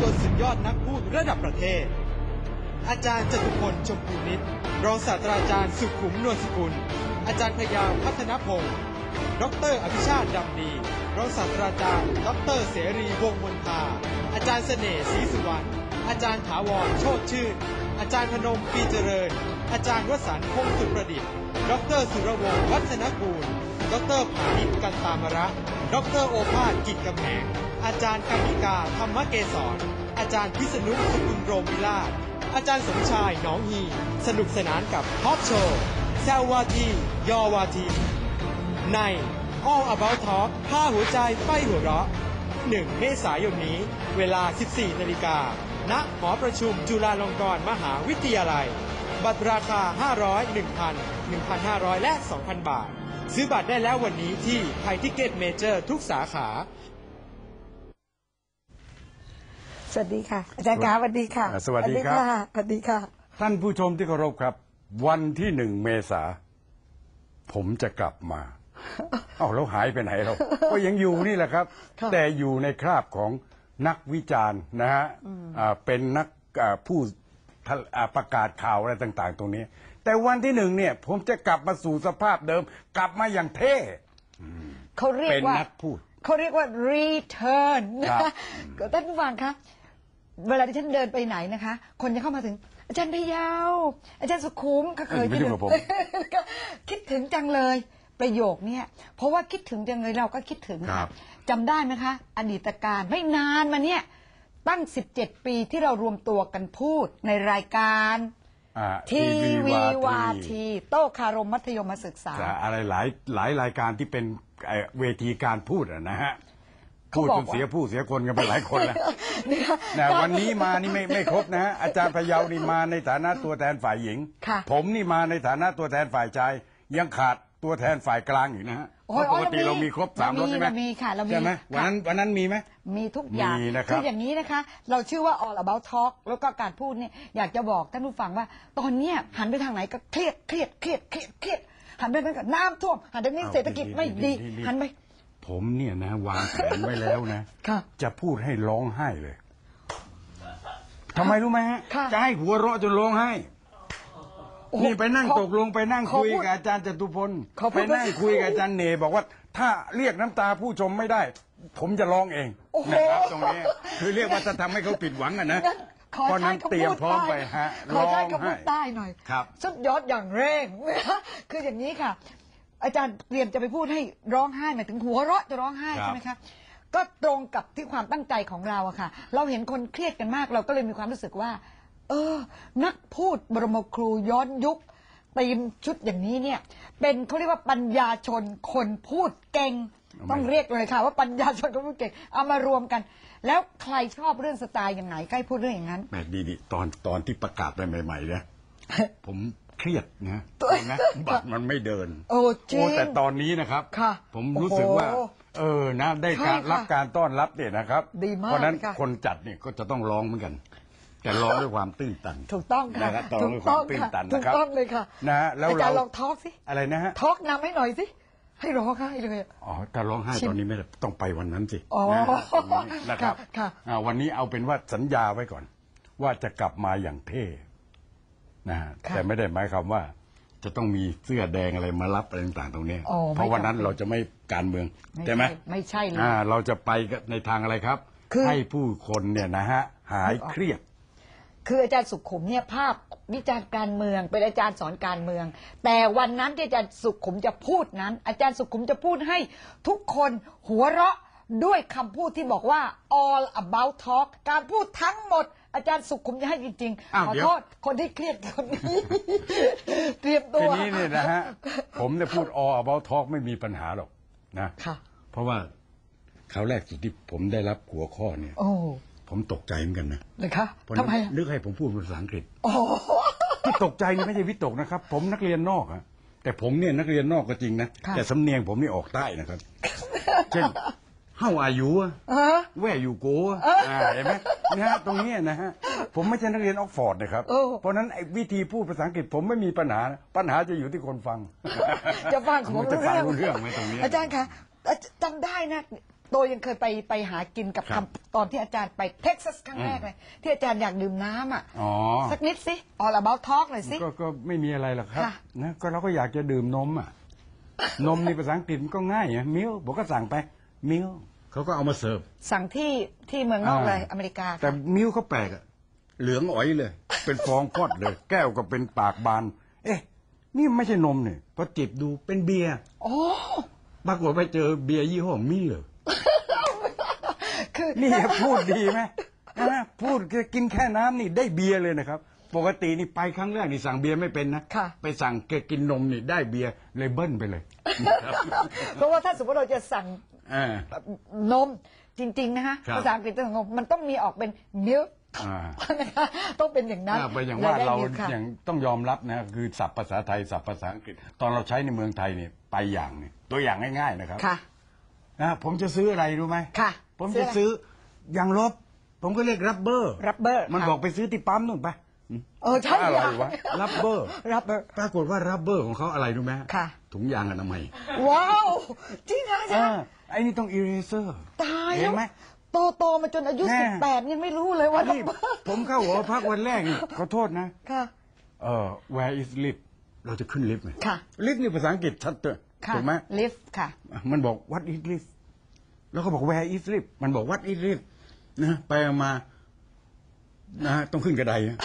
ตัวสุดยอดนักพูดระดับประเทศ อาจารย์จตุพลชมพูนิตรองศาสตราจารย์สุขุมนวลสกุล อาจารย์พยาวพัฒนพงศ์ดรอภิชาติดำดีรองศาสตราจารย์ ดรเสรีวงมนทาอาจารย์เสน่ห์ศรีสุวรรณอาจารย์ถาวรโชติชื่น อาจารย์พนมปีเจริญ อาจารย์วสันต์คงสุประดิษฐ์ ดรสุรวงศ์วัฒนกูล ดรผานิชกันตามระ ดรโอภาสกิจกำแหงอาจารย์กานิกาธรรมเกษรอาจารย์พิษณุสกุลโรมวิลาศอาจารย์สมชายหน้องฮี สนุกสนานกับทอ l k โชว์แซววาทียอวาทีใน All About Talk ผ้าหัวใจไฟหัวเราะ 1 เมษายนนี้ เวลา 14 นาฬิกา ณ หอประชุมจุฬาลงกรณ์มหาวิทยาลัย บัตรราคา 500 1,000 1,500 และ 2,000 บาท ซื้อบัตรได้แล้ววันนี้ที่ไทยทิเก็ตเมเจอร์ทุกสาขา สวัสดีค่ะ อาจารย์คะสวัสดีค่ะอ่าสวัสดีครับะสวัสดีค่ะ ท่านผู้ชมที่เคารพครับ วันที่หนึ่งเมษา ผมจะกลับมา เอ้าแล้วหายไปไหนเรา ก็ยังอยู่นี่แหละครับค่ะแต่อยู่ในคราบของนักวิจารณ์นะฮะอ่าเป็นนักอ่าผู้ทะอ่าประกาศข่าวอะไรต่าง ๆ ตรงนี้ แต่วันที่หนึ่งเนี่ย ผมจะกลับมาสู่สภาพเดิม กลับมาอย่างเท่เขาเรียกเป็นว่านักพูด เขาเรียกว่า return ครับก็ท่านผู้ฟังคะเวลาที่ฉันเดินไปไหนนะคะ คนจะเข้ามาถึง อาจารย์พยาว อาจารย์สุขุมก็เคยไม่คิดได้ถึงกับผมก็คิดถึงจังเลยประโยคเนี่ยเพราะว่าคิดถึงจังเลยเราก็คิดถึงครัค่ะบจำได้ไหมคะ อดีตการไม่นานมาเนี่ยตั้ง 17 ปีที่เรารวมตัวกันพูดในรายการอ่า ทีวีวาทีทีโต้คารมมัธยมศึกษาจะอะไรหลายหลายรายการที่เป็นเอ่อเวทีการพูดอะนะฮะเขาพูดบอกจนเสียผู้เสียคนกันไปหลายคนแล้วเนี่ยนะวันนี้มานี่ไม่ไม่ครบนะฮะอาจารย์พะเยานี่มาในฐานะตัวแทนฝ่ายหญิงค่ะผมนี่มาในฐานะตัวแทนฝ่ายชายยังขาด ตัวแทนฝ่ายกลางอยู่นะฮะโอ้เพยราะปกติเรามีเรามีครบสามรถใช่ไหมเรามีค่ะเรามีใช่ไหมค่ะ วันนั้นวันนั้นมีไหม มีทุกอย่างมีนะครับ ออย่างนี้นะคะ เราชื่อว่า all about talk แล้วก็การพูดเนี่ยอยากจะบอกท่านผู้ฟังว่า ตอนเนี้ยหันไปทางไหนก็เครียดเครียดเครียดเครียดเครียดหันไปทางนั้นก็น้ำท่วมหันไปทางนี้เศรษฐกิจไม่ดีหันไปผมเนี่ยนะ วางแผนไว้แล้วนะ ค่ะ จะพูดให้ร้องไห้เลยทำไมรู้ไหมฮะค่ะ จะให้หัวเราะจนร้องไห้โอ้โห นี่ไปนั่งขอตกลงไปนั่งขอคุยพูดกับอาจารย์จตุพลขอพูไปดนั่งคุยกับอาจารย์เนบอกว่า ถ้าเรียกน้ำตาผู้ชมไม่ได้ ผมจะร้องเองโอ้โหนะครับตรงนี้คือเรียกว่าจะทำให้เขาผิดหวังอะนะงั้นขอเพราะใช้นั้นคำเตรียมพูดพร้อมใต้ไปฮะขอร้อใช้งคำพูไห้ดใต้หน่อยครับสุดยอดอย่างเร่งคืออย่างนี้ค่ะ อาจารย์เตรียมจะไปพูดให้ร้องไห้หมายถึงหัวเราะจะร้องไห้ครับใช่ไหมคะก็ตรงกับที่ความตั้งใจของเราอะค่ะ เราเห็นคนเครียดกันมากเราก็เลยมีความรู้สึกว่า เออ นักพูดบรมครูย้อนยุคตีมชุดอย่างนี้เนี่ย เป็นเขาเรียกว่าปัญญาชนคนพูดเก่ง ต้องเรียกเลยค่ะ ว่าปัญญาชนคนพูดเก่ง เอามารวมกัน แล้วใครชอบเรื่องสไตล์อย่างไหนใกล้พูดเรื่องอย่างนั้นแหม่ดีดีตอนตอนที่ประกาศไปใหม่ๆเนี่ยผมเครียดนะตัวนะบัตรมันไม่เดิน โอ้จริงแต่ตอนนี้นะครับค่ะผมรู้สึกว่าโอ้โหเออนะ ได้ใช่การค่ะรับการต้อนรับเนี่ยนะครับดีมากเพราะฉะนั้นเลยค่ะคนจัดเนี่ยก็จะต้องร้องเหมือนกัน แต่ร้องด้วยความตื้นตันถูกต้องค่ะนะครับต้องถูร้องกด้วยคต้วาอมงตื้นค่ะตันถูนะกครับต้องเลยค่ะนะฮะแล้วอาจารย์ลเราองทอล์กสิอะไรนะฮะทอล์กนำให้หน่อยสิให้ร้องไห้เลยอ๋อถ้าร้องไห้ชิมตอนนี้ไม่ได้ต้องไปวันนั้นสิอ๋อนะฮะตรงนี้นะครับค่ะค่ะ อ่าวันนี้เอาเป็นว่าสัญญาไว้ก่อน ว่าจะกลับมาอย่างเท่นะฮะค่ะแต่ไม่ได้หมายความว่า จะต้องมีเสื้อแดงอะไรมารับอะไรต่างๆตรงเนี้ยอ๋อไม่เพราะวันนั้นจำเป็น เราจะไม่การเมืองไม่ใช่ไหมใช่ไม่ใช่เลย อ่าเราจะไปในทางอะไรครับ คือให้ผู้คนเนี่ยนะฮะหายเครียด คืออาจารย์สุขุมเนี่ยภาพวิจารณ์การเมืองเป็นอาจารย์สอนการเมือง แต่วันนั้นที่อาจารย์สุขุมจะพูดนั้น อาจารย์สุขุมจะพูดให้ทุกคนหัวเราะด้วยคำพูดที่บอกว่า all about talk การพูดทั้งหมด อาจารย์สุขุมจะให้จริงอ้าวๆ ขอเดี๋ยว โทษคนที่เครียดคนนี้ เตรียมตัทีวนี้เนี่ยนะฮะ ผมเนี่ยพูด all about talk ไม่มีปัญหาหรอกนะ ค่ะ เพราะว่าคราวแรกสุดที่ผมได้รับหัวข้อเนี่ย โอ้ ผมตกใจเหมือนกันนะเลยคะเพราะทำนั้นไมอะนึกให้ผมพูดเป็นภาษาอังกฤษโอ้ที่ตกใจนี่ไม่ใช่วิตกนะครับ ผมนักเรียนนอกอะแต่ผมเนี่ยนักเรียนนอกก็จริงนะค่ะแต่สำเนียงผมนี่ออกใต้นะครับเช่น How are you อะฮะ Where you go อะอ่าเห็นไหมนะฮะตรงเนี้ยนะฮะผมไม่ใช่นักเรียนออกฟอร์ดนะครับโอ้เพราะฉะนั้นไอ้วิธีพูดภาษาอังกฤษผมไม่มีปัญหานะปัญหาจะอยู่ที่คนฟัง จะฟังผมจะรู้ฟังเรื่องรู้เรื่องไหมตรงเนี้ยอาจารย์คะจำได้นะ โตยังเคยไปไปหากินกับครับคำตอนที่อาจารย์ไปเท็กซัสครั้งแรกเลย ที่อาจารย์อยากดื่มน้ำอะอ๋อ สักนิดสิ all about talk หน่อยสิ ก็ก็ไม่มีอะไรหรอกครับค่ะ นะก็เราก็อยากจะดื่มนมอะ นมในภาษาอังกฤษมันก็ง่ายอะมิลบอกก็สั่งไปมิล เขาก็เอามาเสิร์ฟ สั่งที่ที่เมืองนอกเลยอเมริกาแต่ค่ะมิลเขาแปลกอะ เหลืองอ๋อยเลย เป็นฟองพอดเลย แก้วก็เป็นปากบาน เอ๊ะ นี่ไม่ใช่นมเนี่ยพอจิบดูเป็นเบียร์โอ้ ปรากฏไปเจอเบียร์ยี่ห้อมิลเลอร์ คือนี่พูดดีไหมนะพูดกินแค่น้ำนี่ได้เบียร์เลยนะครับ ปกตินี่ไปครั้งแรกนี่สั่งเบียร์ไม่เป็นนะค่ะไปสั่งแกกินนมนี่ได้เบียร์เลยเบิ้ลไปเลย เพราะว่าถ้าสมมติเราจะสั่งอ่านมจริงๆนะคะครับภาษาอังกฤษต้องงงมันต้องมีออกเป็น milk อ่านะคะต้องเป็นอย่างนั้นอ่าไปอย่างว่าและได้เรา milk ค่ะอย่างต้องยอมรับนะคือศัพท์ภาษาไทยศัพท์ภาษาอังกฤษ ตอนเราใช้ในเมืองไทยเนี่ยไปอย่างนี่ตัวอย่างง่าย ๆ นะครับค่ะ นะผมจะซื้ออะไรรู้ไหมค่ะผมซื้อจะอะไรซื้อยางลบ ผมก็เรียกรับเบอร์ rubber มันค่ะบอกไปซื้อที่ปั๊มนู่นไปเออใช่อะไรค่ะวะรับเบอร์ rubber ปรากฏว่ารับเบอร์ของเขาอะไรรู้ไหมค่ะ ถุงยางอนามัยว้าวจริงเหรออาจารย์อ่าไอ้นี่ต้องอีเรเซอร์ตายเห็แล้นวไหมโตโตๆมาจนอายุแน่สิบแปดยังไม่รู้เลยว่านี่ผมเข้าหัวพักวันแรกนี่ขอโทษนะค่ะเออ where is lift เราจะขึ้นลิฟต์ไหมค่ะลิฟต์นี่ภาษาอังกฤษชัดเจนค่ะ ถูกไหม lift ค่ะ มันบอก what is lift แล้วก็บอก where is lift มันบอก what is lift นะไปมานะต้องขึ้นกระไดนะ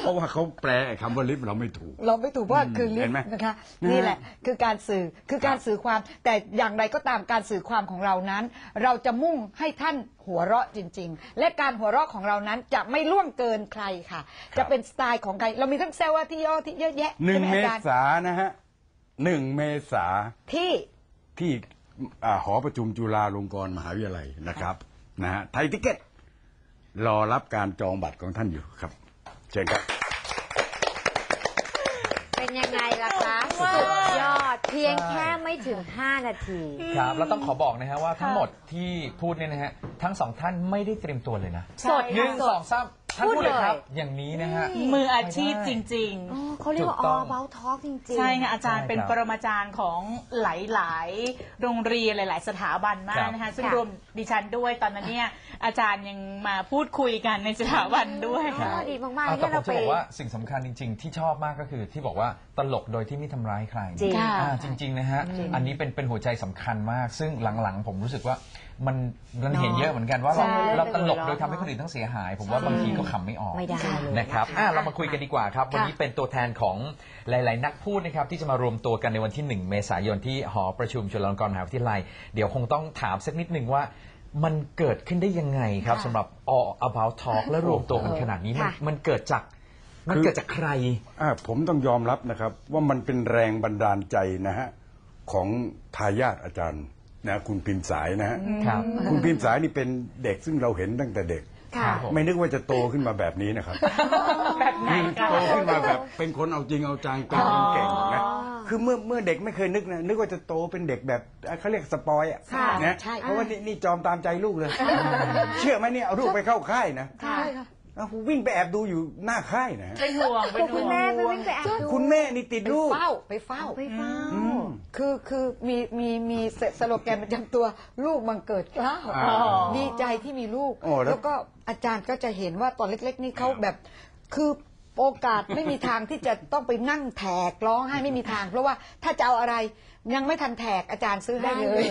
เพราะว่าเขาแปลไอ้คำว่าลิฟต์เราไม่ถูก เราไม่ถูกว่าคือลิเห็ฟนไหมต์นะคะนะฮะนี่แหละ คือการสื่อคือการสื่อความ แต่อย่างไรก็ตามการสื่อความของเรานั้น เราจะมุ่งให้ท่านหัวเราะจริง ๆ และการหัวเราะของเรานั้นจะไม่ล่วงเกินใครค่ะ จะเป็นสไตล์ของใคร เรามีทั้งเซลล์ที่ย่อที่เยอะแยะหนึ่งใช่ไเมอาจารย์ษานะฮะ หนึ่งเมษาที่ที่อ่าหอประชุมจุฬาลงกรณ์มหาวิทยาลัยนะครับนะฮะไทยทิเก็ต รอรับการจองบัตรของท่านอยู่ครับ เชิญครับ เป็นยังไงล่ะคะสุดยอดเพียงแค่ไม่ถึง 5 นาที ครับแล้วต้องขอบอกนะฮะว่าทั้งหมดที่พูดเนี่ยนะฮะทั้งสองท่านไม่ได้เตรียมตัวเลยนะสดหนึ่งสสดองสามท่าน พูดพูดเลยครับเลยอย่างนี้นะฮะ มืออาชีพจริงอ๋อเขาเรียกว่าถูกต้อง all about talk จริงๆ ใช่ค่ะอาจารย์ใช่เป็นครับปรมาจารย์ของหลายๆ โรงเรียนหลาย ๆ สถาบันมาครักบ นะคะซึ่งค่ะ รวมดิฉันด้วยตอนนั้นเนี่ยอาจารย์ยังมาพูดคุยกันในสถาบันด้วย อ๋อดีมากๆเอาที่แต่ผเรามไปจะบอกว่าสิ่งสำคัญจริง ๆ ที่ชอบมากก็คือที่บอกว่าตลกโดยที่ไม่ทำร้ายใครจริง อ่าจริง ๆ นะฮะ อันนี้เป็นเป็นหัวใจสำคัญมาก ซึ่งหลัง ๆ ผมรู้สึกว่า มันมันเห็นเยอะเหมือนกันว่าเราใช่เราตลกเรื่องโดยทำให้คนอื่นต้องเสียหาย ผมว่าบางทีก็ขำไม่ออก ไม่ได้เลยนะครับอะเรามาคุยกันดีกว่าครับ วันนี้ค่ะเป็นตัวแทนของหลาย ๆ นักพูดนะครับ ที่จะมารวมตัวกันในวันที่ 1 เมษายนที่หอประชุมจุฬาลงกรณ์มหาวิทยาลัย เดี๋ยวคงต้องถามสักนิดหนึ่งว่า มันเกิดขึ้นได้ยังไงครับสำหรับ all about talk และรวมตัวกันขนาดนี้มันค่ะ มันเกิดจากมันคือเกิดจากใคร อ่าผมต้องยอมรับนะครับว่ามันเป็นแรงบันดาลใจนะฮะของทายาทอาจารย์ นะคุณพิมพ์สายนะฮะครับ คุณพิมพ์สายนี่เป็นเด็กซึ่งเราเห็นตั้งแต่เด็ก ค่ะ ครับผม ไม่นึกว่าจะโตขึ้นมาแบบนี้นะครับ แบบไหนกันโตขึ้นมาแบบเป็นคนเอาจริงเอาจังเป็นคนเก่งนะคือเมื่อเมื่อเด็กไม่เคยนึกนะนึกว่าจะโตเป็นเด็กแบบเขาเรียกสปอยอะค่ะนะใช่ เพราะว่านี่นี่จอมตามใจลูกเลย เชื่อไหมเนี่ยเอาลูกไปเข้าค่ายนะใช่ ค่ะเอาวิ่งไปแอบดูอยู่หน้าค่ายนะ เป็นห่วงเป็นห่คุวณงแม่ไปวิ่งไปแอบดูคุณแม่นี่ติดไปลูก เฝ้าไปเฝ้า ไปเฝ้า อืม คือคือมีมีมีสสโลแกนประจำตัวลูกบังเกิดเกล้าวอ๋อ ดีใจที่มีลูก โอ้แล้วแล้วก็อาจารย์ก็จะเห็นว่าตอนเล็ก ๆ นี่เขาแบบ คือโอกาสไม่มีทางที่จะต้องไปนั่งแถกร้องไห้ไม่มีทาง เพราะว่าถ้าจะเอาอะไรยังไม่ทันแถกอาจารย์ซื้อให้เลย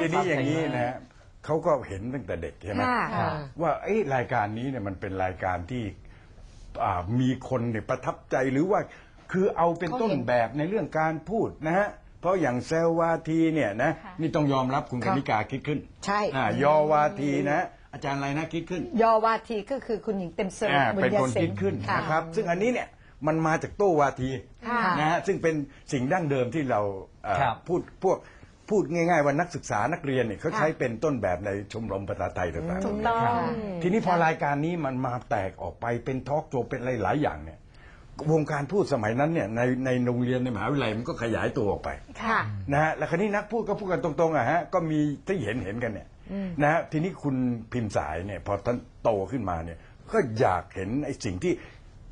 ทีนี้อย่างนี้นะฮะ เขาก็เห็นตั้งแต่เด็กใช่ไหมค่ะครับว่าเอ้ยรายการนี้เนี่ยมันเป็นรายการที่อ่ามีคนเนี่ยประทับใจหรือว่าคือเอาเป็นเขาต้นเห็นแบบในเรื่องการพูดนะฮะเพราะอย่างเซลวาทีเนี่ยนะนี่ต้องยอมรับคุณกค่ะนิกาคิดขึ้น ใช่อ่ายอวาทีนะอาจารย์อะไรนะคิดขึ้น ยอวาทีก็คือคุณหญิงเต็มเสริอ่าบุญเป็นญาคนสิคิงดห์ขึ้นค่ะนะครับ ซึ่งอันนี้เนี่ยมันมาจากโต้วาทีค่ะนะฮะซึ่งเป็นสิ่งดั้งเดิมที่เราเอ่อครับพูดพวก พูดง่ายๆว่านักศึกษานักเรียนเนี่ยเขาใช้เป็นต้นแบบในชมรมภาษาไทยต่างๆถูกต้องครับทีนี้พอรายการนี้มันมาแตกออกไปเป็นทอล์กโชว์เป็นอะไรหลายอย่างเนี่ยวงการพูดสมัยนั้นเนี่ยในในโรงเรียนในมหาวิทยาลัยมันก็ขยายตัวออกไป ค่ะ นะฮะแล้วคราวนี้นักพูดก็พูดกันตรงๆอะฮะก็มีที่เห็นเห็นกันเนี่ยนะฮะทีนี้คุณพิมพ์สายเนี่ยพอท่านโตขึ้นมาเนี่ยก็อยากเห็นไอ้สิ่งที่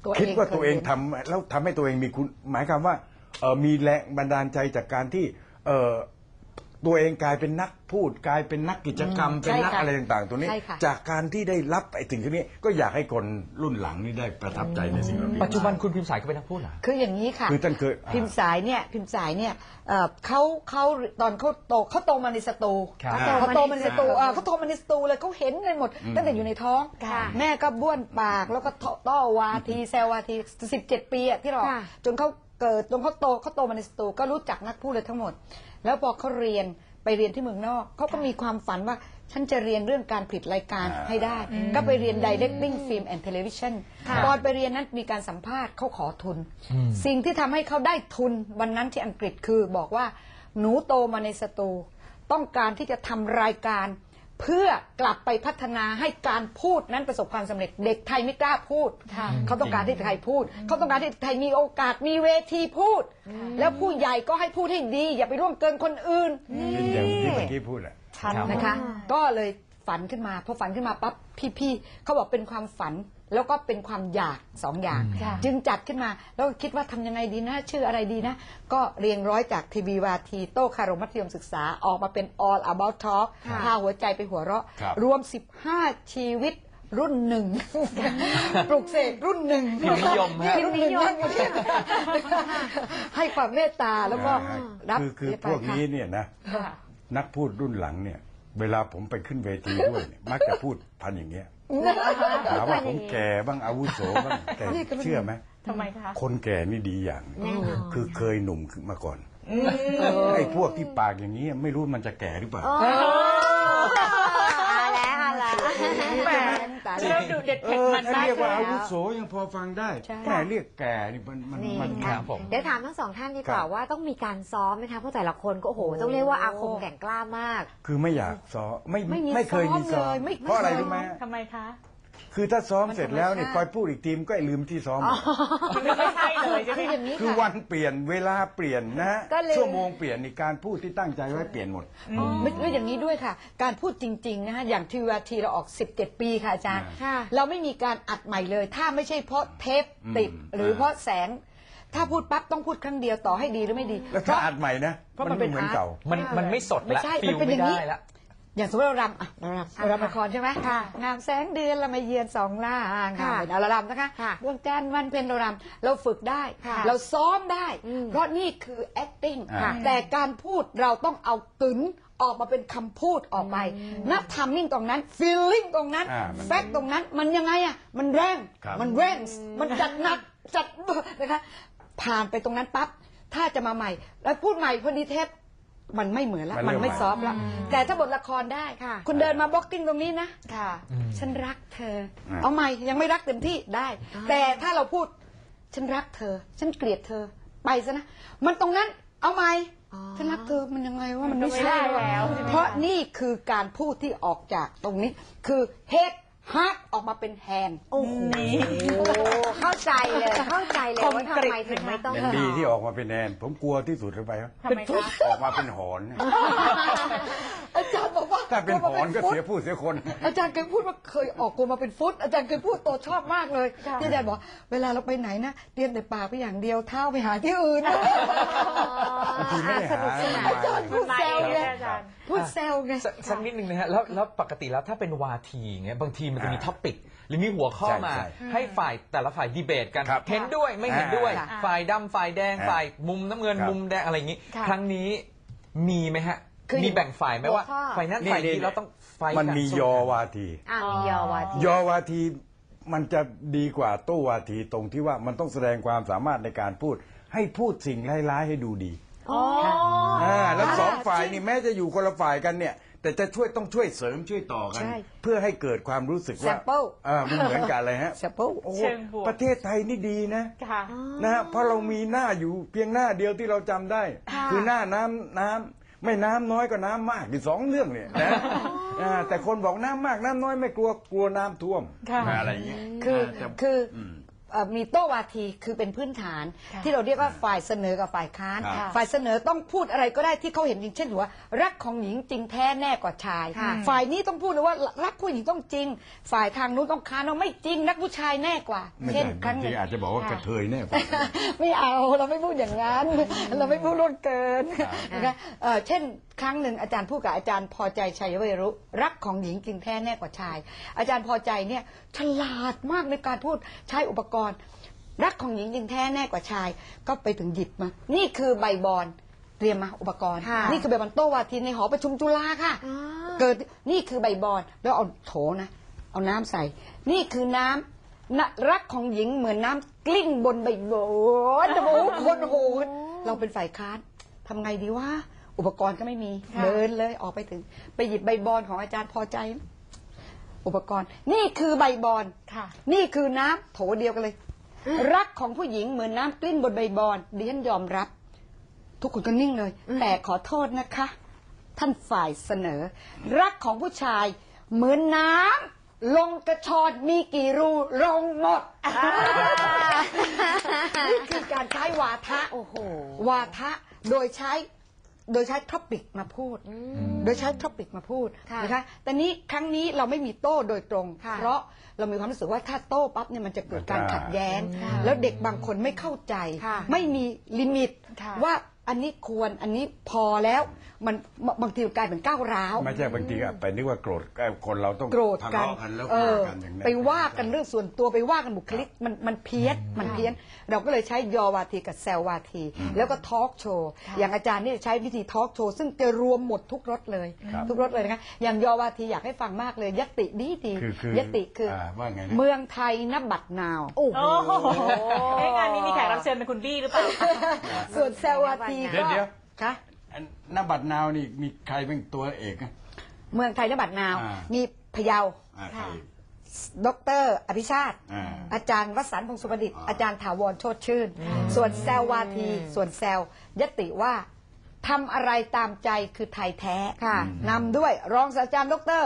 ตัวเองคิดว่าตัวเองเคยเห็นทำแล้วทำให้ตัวเองมีคุณหมายความว่าเออมีแรงบันดาลใจจากการที่เออ ตัวเองกลายเป็นนักพูดกลายเป็นนักกิจกรรมอืมเป็นนักใช่ค่ะอะไรต่างๆ ตัวนี้ใช่ค่ะจากการที่ได้รับไอ้สิ่งที่นี้ก็อยากให้คนรุ่นหลังนี่ได้ประทับใจในสิ่งเหล่านี้ปัจจุบันคุณพิมพ์สายก็เป็นนักพูดเหรอคืออย่างนี้ค่ะคือท่านเคยพิมพ์สายเนี่ยพิมพ์สายเนี่ยเอ่อเขาเขาตอนเขาโตเขาโตมาในสตูครับเขาโตมาในสตูเอ่อเขาโตมาในสตูเลยเขาเห็นกันหมด ตั้งแต่อยู่ในท้องค่ะแม่ก็บ้วนปากแล้วก็ต้อวาทีแซววาทีสิบเจ็ดปีอะที่เราค่ะจนเขาเกิดจนเขาโตเขาโตมาในสตูก็รู้จักนักพูดเลยทั้งหมด แล้วพอเขาเรียนไปเรียนที่เมืองนอกเขาก็มีความฝันว่าฉันจะเรียนเรื่องการผลิตรายการให้ได้ ก็ไปเรียน directing film and television ค่ะตอนไปเรียนนั้นมีการสัมภาษณ์เขาขอทุน สิ่งที่ทำให้เขาได้ทุนวันนั้นที่อังกฤษคือบอกว่าหนูโตมาในสตู ต้องการที่จะทำรายการ เพื่อกลับไปพัฒนาให้การพูดนั้นประสบความสำเร็จ เด็กไทยไม่กล้าพูด เขาต้องการที่ไทยพูด เขาต้องการที่ไทยมีโอกาสมีเวทีพูด แล้วผู้ใหญ่ก็ให้พูดให้ดี อย่าไปร่วงเกินคนอื่นที่อย่างที่เมื่อกี้พูดแหละครับนะคะ ก็เลยฝันขึ้นมาพอฝันขึ้นมาปั๊บพี่ๆเขาบอกเป็นความฝัน แล้วก็เป็นความอยากสองอย่างค่ะจึงจัดขึ้นมา แล้วก็คิดว่าทำยังไงดีนะ ชื่ออะไรดีนะ ก็เรียงร้อยจากทีวีวาทีโต้คารมมัธยมศึกษาออกมาเป็น all about talk ค่ะพาหัวใจไปหัวเราะครับรวม 15 ชีวิตรุ่นหนึ่ง ปลุกเสกรุ่นหนึ่งพิมพ์นิยมฮะพิมพ์นิยมให้ความเมตตาแล้วก็รับคือคือเรียไปพวกนี้ค่ะเนี่ยนะค่ะนักพูดรุ่นหลังเนี่ย เวลาผมไปขึ้นเวทีด้วยเนี่ยมักจะพูดพันอย่างเงี้ย หาว่าผมแก่บ้างอาวุโสบ้างแต่เชื่อไหมทำไมคะคนแก่นี่ดีอย่างหนึ่งแน่นอนคือเคยหนุ่มขึ้นมาก่อนไอ้พวกที่ปากอย่างนี้ไม่รู้มันจะแก่หรือเปล่าโอ้เอาแล้วเอาแล้ว แหมเริ่มดูเด็ดเอเผ็ดอมันากถ้ามเรียกว่าขึ้นอาวุโสยังพอฟังได้ใช่แค่เรียกแก่นี่มันมันนี่มันคค่ะรับผม เดี๋ยวถามทั้งสองท่านดีกว่าครับ ว่าต้องมีการซ้อมไหมคะเพราะแต่ละคนก็โอ้โหต้องเรียกว่าอาคมแก่งกล้ามาก คือไม่อยากซ้อมไม่ไม่มีไม่เคยมีซ้อซ้อมมเลยไม่ เพราะอะไรไม่เคยรู้ไหม ทำไมคะ คือถ้าซ้อมเสร็จแล้วนี่มันธรรมชาติคอยพูดอีกทีมก็ไอ้ลืมที่ซ้อมมันไม่ใช่เลยใช่ไหมคืออย่างนี้คือค่ะวันเปลี่ยนเวลาเปลี่ยนนะฮะก็เลย ชั่วโมงเปลี่ยนในการพูดที่ตั้งใจไว้เปลี่ยนหมดไม่ไม่อย่างนี้ด้วยค่ะ การพูดจริงๆนะฮะอย่างทีวีทีเราออก 17 ปีค่ะอาจารย์ ค่ะ เราไม่มีการอัดใหม่เลย ถ้าไม่ใช่เพราะเทปติดอืม หรือเพราะแสง ถ้าพูดปั๊บต้องพูดครั้งเดียวต่อให้ดีหรือไม่ดี แล้วถ้าอัดใหม่นะเพราะมันเป็นไเหมือนอาร์ตเก่า มันมันไม่สดไม่ละใช่ฟิลมันเป็นอไม่ย่างนี้ ได้ละ อย่างสมมติเรารำอะเรารำเรารำละครใช่ไหมค่ะงามแสงเดือนเรามาเยือนสองล่างค่ะเป็นเอาเรารำนะคะค่ะดวงจันทร์วันเพ็ญเรารำเราฝึกได้ค่ะเราซ้อมได้อืมเพราะนี่คือ acting ค่ะแต่การพูดเราต้องเอากึ๋นออกมาเป็นคำพูดออกไปนับทัมมิ่งตรงนั้น feeling ตรงนั้นอ่ามันแฟกตรงนั้น มันยังไงอะ มันแรงครับมันแรงมันจัดหนัก จัดนะคะ ผ่านไปตรงนั้นปั๊บ ถ้าจะมาใหม่ แล้วพูดใหม่พอดีเทป มันไม่เหมือนแล้วมันมันเริ่มไม่ใหม่ซอฟต์แล้วแต่ถ้าบทละครได้ค่ะ คุณเดินมาบล็อกกิ้งตรงนี้นะค่ะ ฉันรักเธออ่าเอาใหม่ยังไม่รักเต็มที่ได้ แต่ถ้าเราพูด ฉันรักเธอ ฉันเกลียดเธอไปซะนะ มันตรงนั้นเอาใหม่อ๋อฉันรักเธอมันยังไงว่ามันมันไม่ก็ไม่ใช่ได้แล้วใช่ไหมคะเพราะนี่คือการพูดที่ออกจากตรงนี้ คือเฮด ฮาร์ดออกมาเป็นแฮนโอ้โหเข้าใจเลย เข้าใจเลยว่าทำไมถึงไม่ต้องยังดีที่ออกมาเป็นแนนผมกลัวที่สุดเลยไปครับทำไมคะออกมาเป็นหอนเนี่ยอาจารย์บอกว่าถ้าเป็นหอนก็ฟุตเสียผู้เสียคน อาจารย์เคยพูดว่าเคยออกตัวมาเป็นฟุต อาจารย์เคยพูดตัวชอบมากเลยค่ะที่อาจารย์บอกเวลาเราไปไหนนะเตรียมแต่ปากไปอย่างเดียวเท้าไปหาที่อื่นบางทีไม่ได้หาสนุกสนานมาอาจารย์พูดมาแซเอวงไงเนี่ยอาจารย์ พูดแซวไงสักสักนิดนึงนะฮะแล้วแล้วปกติแล้วถ้าเป็นวาทีเงี้ยบางทีมันจะมีท็อปิกหรือมีหัวข้อใช่มาใช่ให้ฝ่ายแต่ละฝ่ายดีเบตกัน ครับเห็นด้วยไม่เห็นด้วยค่ะฝ่ายดำฝ่ายแดงอ่าฝ่ายมุมน้ำเงินครับ มุมแดงอะไรอย่างนี้ ค่ะครั้งนี้มีไหมฮะ คือมีแบ่งฝ่ายไหมว่าหัวข้อ ฝ่ายนั้นนี่ฝ่ายนี้นี่เราต้องไฟมันกัมีสู้ยอกันวาที อะมียอวาที ยอวาทีมันจะดีกว่าโต้วาทีตรงที่ว่ามันต้องแสดงความสามารถในการพูด ให้พูดสิ่งร้ายๆให้ดูดี อ๋อ อ่าแล้วสองฝ่ายนี่แม้จะอยู่คนละฝ่ายกันเนี่ย แต่จะช่วยต้องช่วยเสริมช่วยต่อกัน ใช่เพื่อให้เกิดความรู้สึกว่า Sample อ่ามันเหมือนกันเลยฮะ Sample โอ้โหเชิงบวก ประเทศไทยนี่ดีนะ ค่ะ นะฮะเพราะเรามีหน้าอยู่เพียงหน้าเดียวที่เราจำได้ ค่ะคือหน้าน้ำน้ำไม่น้ำน้อยก็น้ำมากอีกสองเรื่องเนี่ยนะอ่าแต่คนบอกน้ำมากน้ำน้อยไม่กลัวกลัวน้ำท่วมค่ะ อะไรอย่างเงี้ยคือแต่ คืออม เอ่อมีโต้วาทีคือเป็นพื้นฐาน ค่ะที่เราเรียกว่าฝ่ายเสนอกับฝ่ายค้าน ครับฝ่ายเสนอต้องพูดอะไรก็ได้ที่เขาเห็นจริงเช่นว่ารักของหญิงจริงแท้แน่กว่าชาย ค่ะ ฝ่ายนี้ต้องพูดเลยว่ารักผู้หญิงต้องจริง ฝ่ายทางนู้นต้องค้านว่าไม่จริงรักผู้ชายแน่กว่า ไม่เช่นใช่ครั้บางงหทีนึ่ง อาจจะบอกว่ากระเทยแน่กว่า ไม่เอาเราไม่พูดอย่างนั้น เราไม่พูดล่วงเกินนะคะเอ่อเช่น ครั้งหนึ่งอาจารย์พูดกับอาจารย์พอใจชัยเวรุ รักของหญิงจริงแท้แน่กว่าชาย อาจารย์พอใจเนี่ยฉลาดมากในการพูดใช้อุปกรณ์รักของหญิงจริงแท้แน่กว่าชาย ก็ไปถึงหยิบมา นี่คือใบบอลเตรียมมาอุปกรณ์ค่ะนี่คือใบบอลโต้วาทีในหอประชุมจุฬาค่ะอ่าเกิดนี่คือใบบอลแล้วเอาโถนะ เอาน้ำใส่ นี่คือน้ำนะรักของหญิงเหมือนน้ำกลิ้งบนใบบอลโอ้โหคนโหดเราเป็นฝ่ายค้านทำไงดีวะอุปกรณ์ก็ไม่มีค่ะเดินเลยออกไปถึง ไปหยิบใบบอลของอาจารย์พอใจ อุปกรณ์ นี่คือใบบอลค่ะ นี่คือน้ำโถเดียวกันเลย รักของผู้หญิงเหมือนน้ำกลิ้นบนใบบอนดิฉันยอมรับ ทุกคนก็นิ่งเลย แต่ขอโทษนะคะ ท่านฝ่ายเสนอ รักของผู้ชายเหมือนน้ำลงกระชอนมีกี่รูลงหมดนี่คือการใช้วาทะโอ้โหวาทะโดยใช้ โดยใช้ท็อปิกมาพูด โดยใช้ท็อปิกมาพูดค่ะนะคะแต่นี้ครั้งนี้เราไม่มีโต้โดยตรงค่ะเพราะเรามีความรู้สึกว่าถ้าโต้ปั๊บเนี่ยมันจะเกิดการอ่าขัดแย้งค่ะแล้วเด็กบางคนไม่เข้าใจค่ะไม่มีลิมิตค่ะว่า อันนี้ควรอันนี้พอแล้วมันบางทีกลายเป็นก้าวร้าวไม่ใช่บางทีอะไปนึกว่าโกรธเอ้ยคนเราต้องโกรธทะกันเลาะกันแล้วเอฆ่าอกันอย่างนั้นไปว่ากันเรื่องส่วนตัวไปว่ากันบุคลิกมันมันเพี้ยนมันเพี้ยน เราก็เลยใช้ยอวาทีกับแซลวาที แล้วก็ทอล์กโชว์อย่างอาจารย์นี่ใช้วิธีทอล์กโชว์ซึ่งจะรวมหมดทุกรสเลยครับทุกรสเลยนะคะอย่างยอวาทีอยากให้ฟังมากเลยยติดีดีคือคือยติคืออาว่าไงนะเมืองไทยนบัดนาวโอ้โหโอ้โหเอ๊ะงานนี้มีแขกรับเชิญเป็นคุณบี้หรือเปล่าส่วนแซลวาทีเดี๋ก็ยวเดี๋ยว คะอันนบัตรนาวนี่มีใครเป็นตัวเอกอะเมืองไทยนบัดนาว อ่ามีพะเยาอ่าใคร ดอกเตอรอภิชาติ อ่าอาจารย์วสันต์พงศ์สุประดิษฐ์อ่า อาจารย์ถาวรโชติชื่น ส่วนแซลวาที ส่วนแซลยติว่าทำอะไรตามใจคือไทยแท้ค่ะนำด้วยรองศาสตราจารย์ดอกเตอร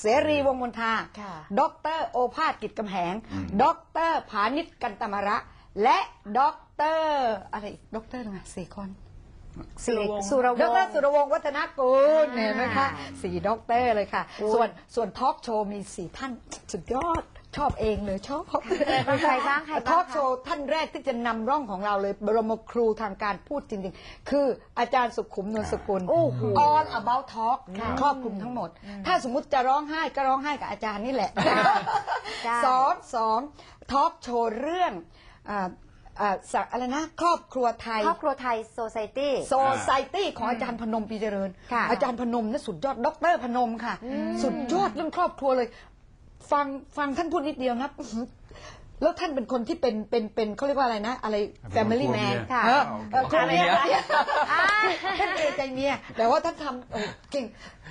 เสรีวงศ์มนทาค่ะ ดอกเตอรโอภาสกิจกำแหงดอกเตอรผานิชกันตมระ และดอกเตอรอะไรอีกดอกเตอรไงสี่คนสุรวงศ์สุรวงศ์ดรสุรวงศ์วัฒนกุลอ่าเห็นไหมคะสี่ด็อกเตอร์เลยค่ะ ส่วนส่วนทอล์กโชว์มีสี่ท่านสุดยอดชอบเองเลยชอบใครบ้างใครบ้างคะทอล์กโชว์ท่านแรกที่จะนำร่องของเราเลย บรมครูทางการพูดจริงๆ คืออาจารย์สุขุมนวลสกุล all about talk ครอบคลุมทั้งหมด ถ้าสมมุติจะร้องไห้ก็ร้องไห้กับอาจารย์นี่แหละได้สองสองทอล์กโชว์เรื่องอ่าอ่า สักอะไรนะ ครอบครัวไทย ครอบครัวไทยโซไซตี้โซไซตี้ของอาจารย์พนมปีเจริญค่ะอาจารย์พนมนะสุดยอดด็อกเตอร์พนมค่ะ สุดยอดเรื่องครอบครัวเลย ฟังฟังท่านพูดนิดเดียวนะอื้อหือ แล้วท่านเป็นคนที่เป็นเป็นเป็นเขาเรียกว่าอะไรนะ อะไร Family เป็นครอบครัว Man เมียค่ะเออเออครอบครัวเมียเมียท่านเอใจเมียแต่ว่าท่านทำโอ้เก่ง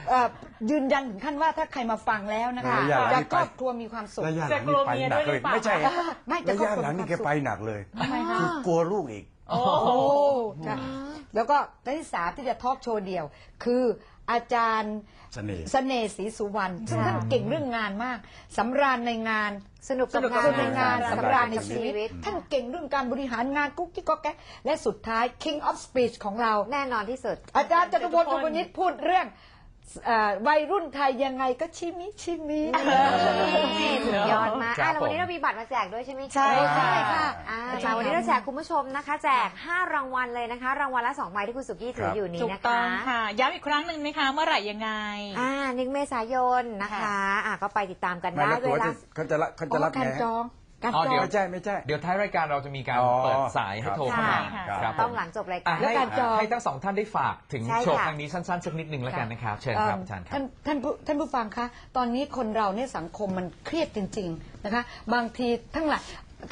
เอ่อยืนยันถึงขั้นว่าถ้าคือมาฟังแล้วนะคะระยะหลังจะนี่คไปรอบครัวมีความสุข ระยะหลังนี่ไปหนักเลยจะกลัวเมียด้วยหรือเปล่าไม่ใช่ไม่จะระครอบยะครัวหลังมีนี่คแกวามสุขไปหนักเลยทำไมคะคือกลัวลูกอีก โอ้โอ้จ้ะแล้วก็ท่านที่สามที่จะทอล์กโชว์เดี่ยว คือ อาจารย์เสน่ห์ เสน่ห์ศรีสุวรรณซึ่งท่านเก่งเรื่องงานมากสำราญในงาน สนุกกับสนุกกับงานในงานสำสำราราญญในกับชีวิตชีวิต ท่านเก่งเรื่องการบริหารงานกุ๊กกิ๊กก๊อกแก๊กและสุดท้าย King of Speech ของเรา แน่นอนที่สุด อาจารย์จตุพลสุวรรณิชพูดเรื่องเอ่อ วัยรุ่นไทยยังไงก็ชิมิชิมิ สุดยอดมากครัอะบแล้ววันนี้ผมเรามีบัตรมาแจกด้วยใช่ไหมคะใช่ใช่ค่ะ อ่ามาวันนี้เราแจกคุณผู้ชมนะคะ แจก 5 รางวัลเลยนะคะ รางวัลละ2ใบที่คุณสุกี้ถืออยู่นี้ถูกนะต้คะองค่ะ ย้ำอีกครั้งหนึ่งไหมคะ เมื่อไหร่ยังไง อ่าหนึ่งเมษายนนะคะ อ่าก็ไปติดตามกันไม่ได้แล้วเวตัวลา จะเขาจะรับเขาจะรับการไงจอง การอ๋อจเดี๋อยวงไม่ใช่ไม่ใช่ เดี๋ยวท้ายรายการเราจะมีการอ๋อ เปิดสายให้โทรเข้ามาค่ะ ครับต้องผมหลังจบรายอะการแล้วให้การจอง ให้ทั้งสองท่านได้ฝากถึงใช่โชว์ค่ะ ครั้งนี้สั้นๆสักนิดนึงแล้วกันนะครับ เชิญครับอาจารย์ครับ ท่านท่านผู้ท่านผู้ฟังคะ ตอนนี้คนเราเนี่ยสังคมมันเครียดจริง ๆนะคะ บางทีทั้งหลาย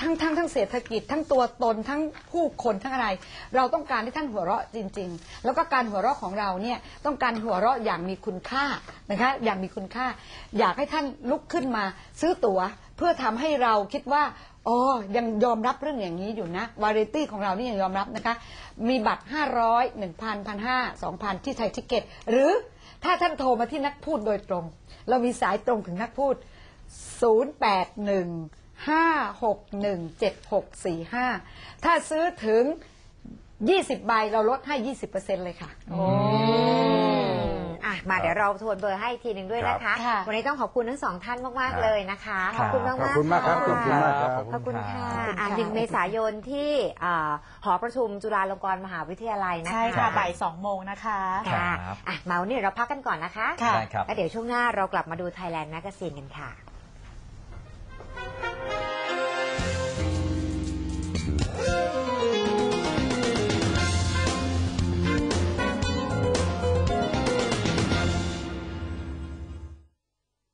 ทั้งทั้งทั้งเศรษฐกิจ ทั้งตัวตนทั้งผู้คนทั้งอะไร เราต้องการให้ท่านหัวเราะจริง ๆ แล้วก็การหัวเราะของเราเนี่ยต้องการหัวเราะอย่างมีคุณค่านะคะ อย่างมีคุณค่า อยากให้ท่านลุกขึ้นมาซื้อตั๋วเพื่อทำให้เราคิดว่าอ๋อยังยอมรับเรื่องอย่างนี้อยู่นะ วาไรตี้ของเรานี่ยังยอมรับนะคะ มีบัตร 500 1,000 1,500 2,000 ที่ไทยทิเก็ต หรือถ้าท่านโทรมาที่นักพูดโดยตรง เรามีสายตรงถึงนักพูด 081 561 7645 ถ้าซื้อถึง 20 ใบเราลดให้ 20%เลยค่ะ อืมอะอะมาเดี๋ยวเราทวนเบอร์ให้อีกทีหนึ่งด้วยนะคะ ค่ะ วันนี้ต้องขอบคุณทั้งสองท่านมากครับๆเลยนะคะ ขอบคุณมากขอบๆคุณมากครับะขอบคุณมากครับ ขอบคุณค่ะขอบคุณค่ะ อะหนึ่งเมษายนที่อ่าหอประชุมจุฬาลงกรณ์มหาวิทยาลัยนะคะ ใช่ค่ะบ่ายสองโมงนะคะ ค่ะครับ อะมาวันนี้เราพักกันก่อนนะคะค่ะได้ครับ แล้วเดี๋ยวช่วงหน้าเรากลับมาดู Thailand Magazine กันค่ะ